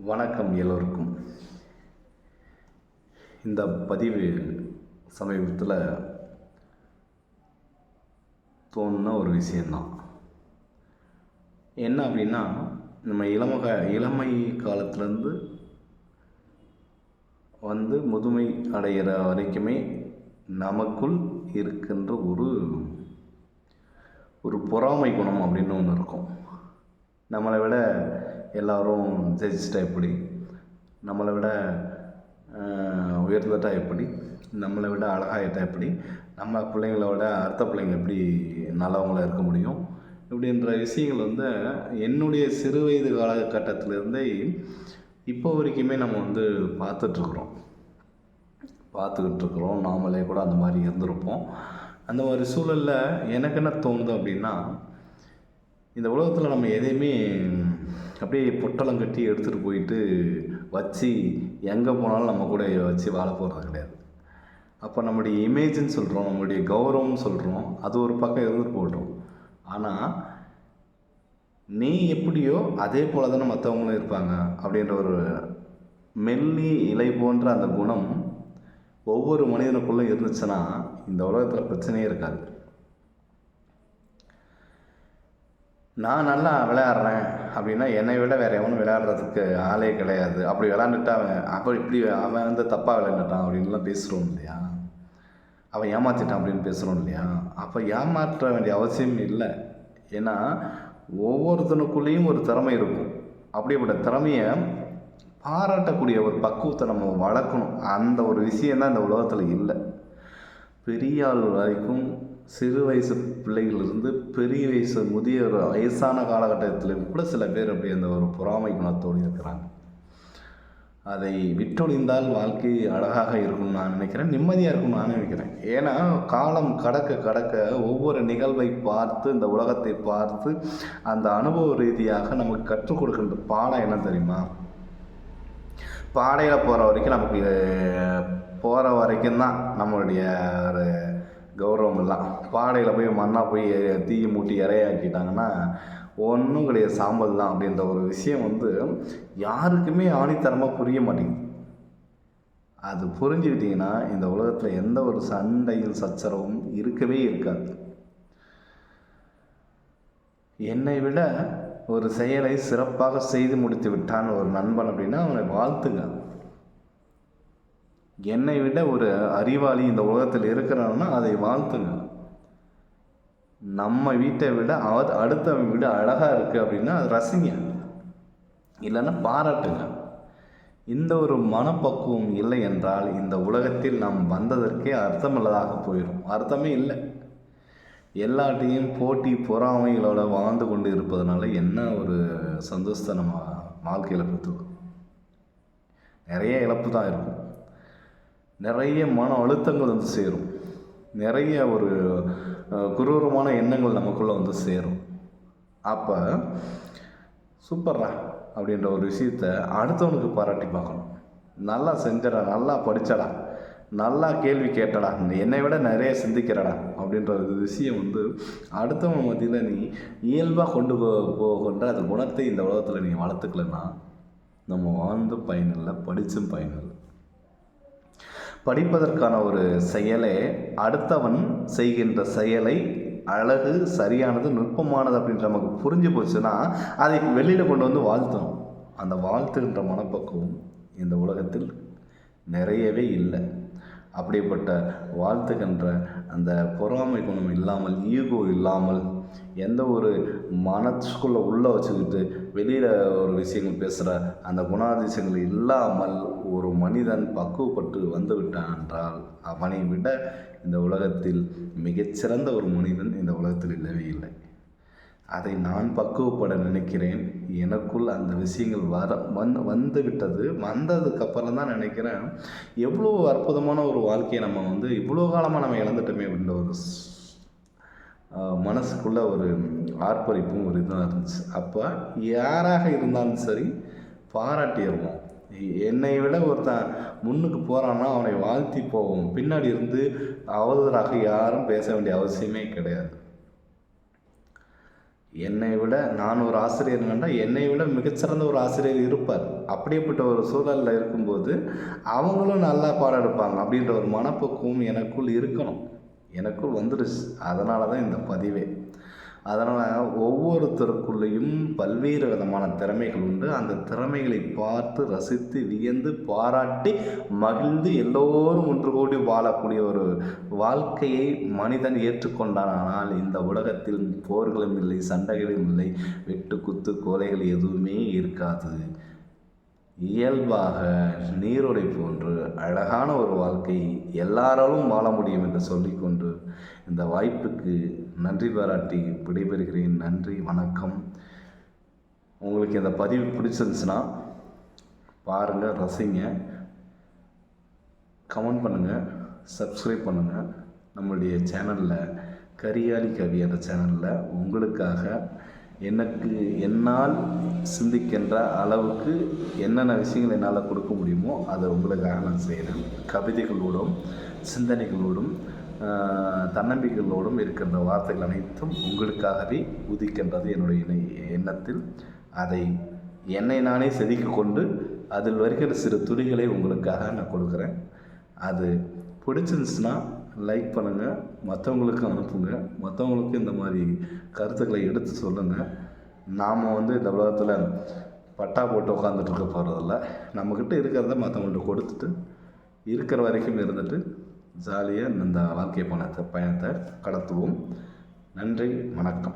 வணக்கம் எல்லோருக்கும். இந்த பதிவு சமீபத்தில் தோணுன ஒரு விஷயந்தான். என்ன அப்படின்னா நம்ம இளமக இளமை காலத்துலேருந்து வந்து முதுமை அடைகிற வரைக்குமே நமக்குள் இருக்கின்ற ஒரு ஒரு பொறாமை குணம் அப்படின்னு ஒன்று இருக்கும். நம்மளை விட எல்லோரும் ஜெயிச்சிட்டா எப்படி? நம்மளை விட உயர்ந்துட்டா எப்படி? நம்மளை விட அழகாயிட்டா எப்படி? நம்ம பிள்ளைங்களோட அடுத்த பிள்ளைங்க எப்படி நல்லவங்களாக இருக்க முடியும்? இப்படின்ற விஷயங்கள் வந்து என்னுடைய சிறு வயது காலகட்டத்திலேருந்தே இப்போ வரைக்குமே நம்ம வந்து பார்த்துட்ருக்குறோம். பார்த்துக்கிட்டு இருக்கிறோம் நாமளே கூட அந்த மாதிரி இருந்திருப்போம். அந்த மாதிரி சூழலில் எனக்கு என்ன தோணுது அப்படின்னா இந்த உலகத்தில் நம்ம எதையுமே அப்படியே பொட்டலம் கட்டி எடுத்துகிட்டு போயிட்டு வச்சு எங்கே போனாலும் நம்ம கூட வச்சு வாழ போகிறது கிடையாது. அப்போ நம்முடைய இமேஜ்னு சொல்கிறோம் நம்மளுடைய கௌரவம்னு சொல்கிறோம் அது ஒரு பக்கம் இருந்துட்டு போட்டோம் ஆனால் நீ எப்படியோ அதே போல தானே மற்றவங்களும் இருப்பாங்க அப்படின்ற ஒரு மெல்லி இலை போன்ற அந்த குணம் ஒவ்வொரு மனிதனுக்குள்ளே இருந்துச்சுன்னா இந்த உலகத்தில் பிரச்சனையே இருக்காது. நான் நல்லா விளையாடுறேன் அப்படின்னா என்னை விட வேறு எவனும் விளையாடுறதுக்கு ஆளே கிடையாது. அப்படி விளாண்டுட்டா அவன் அப்போ இப்படி அவன் வந்து தப்பாக விளையாண்டுட்டான் அப்படின்லாம் பேசுகிறோம் இல்லையா? அவன் ஏமாற்றிட்டான் அப்படின்னு பேசுகிறோம் இல்லையா? அப்போ ஏமாற்ற வேண்டிய அவசியம் இல்லை. ஏன்னா ஒவ்வொருத்தனுக்குள்ளேயும் ஒரு திறமை இருக்கும். அப்படிப்பட்ட திறமையை பாராட்டக்கூடிய ஒரு பக்குவத்தை நம்ம வளர்க்கணும். அந்த ஒரு விஷயந்தான் இந்த உலகத்தில் இல்லை. பெரிய ஆள் வரைக்கும் சிறு வயசு பிள்ளைகளிலிருந்து பெரிய வயசு முதிய ஒரு வயசான காலகட்டத்திலும் கூட சில பேர் அப்படி அந்த ஒரு பொறாமை குணத்தோடு இருக்கிறாங்க. அதை விட்டொழிந்தால் வாழ்க்கை அழகாக இருக்கும்னு நான் நினைக்கிறேன். நிம்மதியாக இருக்கும்னு நான் நினைக்கிறேன். ஏன்னா காலம் கடக்க கடக்க ஒவ்வொரு நிகழ்வை பார்த்து இந்த உலகத்தை பார்த்து அந்த அனுபவ ரீதியாக நமக்கு கற்றுக் கொடுக்கின்ற பாடம் என்ன தெரியுமா? பாடையில் போகிற வரைக்கும் நமக்கு போகிற வரைக்கும் தான் நம்மளுடைய ஒரு கௌரவம் எல்லாம் பாடையில் போய் மண்ணாக போய் தீயை மூட்டி இறையாக்கிட்டாங்கன்னா ஒன்றும் கிடையாது சாம்பல் தான் அப்படின்ற ஒரு விஷயம் வந்து யாருக்குமே ஆணித்தரமாக புரிய மாட்டேங்குது. அது புரிஞ்சுக்கிட்டிங்கன்னா இந்த உலகத்தில் எந்த ஒரு சண்டையும் சச்சரவும் இருக்கவே இருக்காது. என்னை விட ஒரு செயலை சிறப்பாக செய்து முடித்து விட்டான் ஒரு நண்பன் அப்படின்னா அவனை வாழ்த்துங்க என்னை விட ஒரு அறிவாளி இந்த உலகத்தில் இருக்கிறான்னா அதை வாழ்த்துங்க. நம்ம வீட்டை விட அவ- அடுத்த வீடு அழகாக இருக்குது அப்படின்னா அது ரசிங்க. இல்லைன்னா பாராட்டுங்க. இந்த ஒரு மனப்பக்குவம் இல்லை என்றால் இந்த உலகத்தில் நாம் வந்ததற்கே அர்த்தமில்லதாக போயிடும் அர்த்தமே இல்லை. எல்லாட்டையும் போட்டி பொறாமைகளோட வாழ்ந்து கொண்டு இருப்பதனால என்ன ஒரு சந்தோஷத்தை நம்ம வாழ்க்கையில் பெற்றுக்கணும்? நிறைய இழப்பு தான் இருக்கும். நிறைய மன அழுத்தங்கள் வந்து சேரும். நிறைய ஒரு குரூரமான எண்ணங்கள் நமக்குள்ளே வந்து சேரும். அப்போ சூப்பர்ரா அப்படின்ற ஒரு விஷயத்த அடுத்தவனுக்கு பாராட்டி பார்க்கணும். நல்லா செஞ்சடா நல்லா படித்தடா நல்லா கேள்வி கேட்டடா என்னை விட நிறைய சிந்திக்கிறடா அப்படின்ற ஒரு விஷயம் வந்து அடுத்தவன் மத்தியில் நீ இயல்பாக கொண்டு போகின்ற அந்த குணத்தை இந்த உலகத்தில் நீ வளர்த்துக்கலன்னா நம்ம வாழ்ந்து பயனில்லை படித்தும் பயனில்லை படிப்பதற்கான ஒரு செயலே அடுத்தவன் செய்கின்ற செயலை அழகு சரியானது நுட்பமானது அப்படின்ற நமக்கு புரிஞ்சு போச்சுன்னா அதை வெளியில் கொண்டு வந்து வாழ்த்தணும். அந்த வாழ்த்துகின்ற மனப்பக்குவம் இந்த உலகத்தில் நிறையவே இல்லை. அப்படிப்பட்ட வாழ்த்துகின்ற அந்த பொறாமை குணம் இல்லாமல் ஈகோ இல்லாமல் எந்த ஒரு மனசுக்குள்ளே உள்ளே வச்சுக்கிட்டு வெளியில் ஒரு விஷயங்கள் பேசுகிற அந்த குணாதிசயங்கள் இல்லாமல் ஒரு மனிதன் பக்குவப்பட்டு வந்து விட்டான் என்றால் அவனை விட இந்த உலகத்தில் மிகச்சிறந்த ஒரு மனிதன் இந்த உலகத்தில் இல்லவே இல்லை. அதை நான் பக்குவப்பட நினைக்கிறேன். எனக்குள் அந்த விஷயங்கள் வர வந் வந்து விட்டது. வந்ததுக்கப்புறம் தான் நினைக்கிறேன். எவ்வளோ அற்புதமான ஒரு வாழ்க்கையை நம்ம வந்து இவ்வளோ காலமாக நம்ம இழந்துட்டோமே அப்படின்ற ஒரு மனசுக்குள்ள ஒரு ஆர்ப்பரிப்பும் ஒரு இதாக இருந்துச்சு. அப்போ யாராக இருந்தாலும் சரி பாராட்டிடுவோம் என்னை விட ஒருத்தன் முன்னுக்கு போகிறான்னா அவனை வாழ்த்தி போவோம். பின்னாடி இருந்து அவதூறாக யாரும் பேச வேண்டிய அவசியமே கிடையாது. என்னை விட நான் ஒரு ஆசிரியர் கண்டால் என்னை விட மிகச்சிறந்த ஒரு ஆசிரியர் இருப்பார். அப்படிப்பட்ட ஒரு சூழலில் இருக்கும்போது அவங்களும் நல்லா பாடம் எடுப்பாங்க அப்படின்ற ஒரு மனப்பக்குவம் எனக்குள் இருக்கணும். எனக்குள் வந்துடுச்சு அதனால தான் இந்த பதிவே. அதனால் ஒவ்வொருத்தருக்குள்ளேயும் பல்வேறு விதமான திறமைகள் உண்டு. அந்த திறமைகளை பார்த்து ரசித்து வியந்து பாராட்டி மகிழ்ந்து எல்லோரும் ஒன்று கூடி வாழக்கூடிய ஒரு வாழ்க்கையை மனிதன் ஏற்றுக்கொண்டானால் இந்த உலகத்தில் போர்களும் இல்லை சண்டைகளும் இல்லை வெட்டு குத்து கோலைகள் எதுவுமே இருக்காது. இயல்பாக நீரோடை போன்று அழகான ஒரு வாழ்க்கை எல்லாராலும் வாழ முடியும் என்று சொல்லிக்கொண்டு இந்த வாய்ப்புக்கு நன்றி பாராட்டி விடைபெறுகிறேன். நன்றி வணக்கம். உங்களுக்கு இந்த பதிவு பிடிச்சிருந்துச்சுன்னா பாருங்கள் ரசிங்க. கமெண்ட் பண்ணுங்கள் சப்ஸ்கிரைப் பண்ணுங்கள் நம்மளுடைய சேனலில் கரியாலி கவி என்ற சேனலில் உங்களுக்காக எனக்கு என்னால் சிந்திக்கின்ற அளவுக்கு என்னென்ன விஷயங்கள் என்னால் கொடுக்க முடியுமோ அதை உங்களுக்காக நான் செய்கிறேன். கவிதைகளோடும் சிந்தனைகளோடும் தன்னம்பிக்கைகளோடும் இருக்கின்ற வார்த்தைகள் அனைத்தும் உங்களுக்காகவே உதிக்கின்றது என்னுடைய எண்ணத்தில். அதை என்னை நானே செதுக்கி கொண்டு அதில் வருகிற சிறு துளிகளை உங்களுக்காக நான் கொடுக்குறேன். அது பிடிச்சிருந்துச்சுன்னா லைக் பண்ணுங்கள் மற்றவங்களுக்கும் அனுப்புங்க மற்றவங்களுக்கும் இந்த மாதிரி கருத்துக்களை எடுத்து சொல்லுங்கள் நாம் வந்து இந்த உலகத்தில் பட்டா போட்டு உட்காந்துட்டு இருக்க போகிறதில்ல நம்மக்கிட்ட இருக்கிறத மற்றவங்கள்ட்ட கொடுத்துட்டு இருக்கிற வரைக்கும் இருந்துட்டு ஜாலியாக இந்த வாழ்க்கை பயணத்தை பயணத்தை கடத்துவோம். நன்றி வணக்கம்.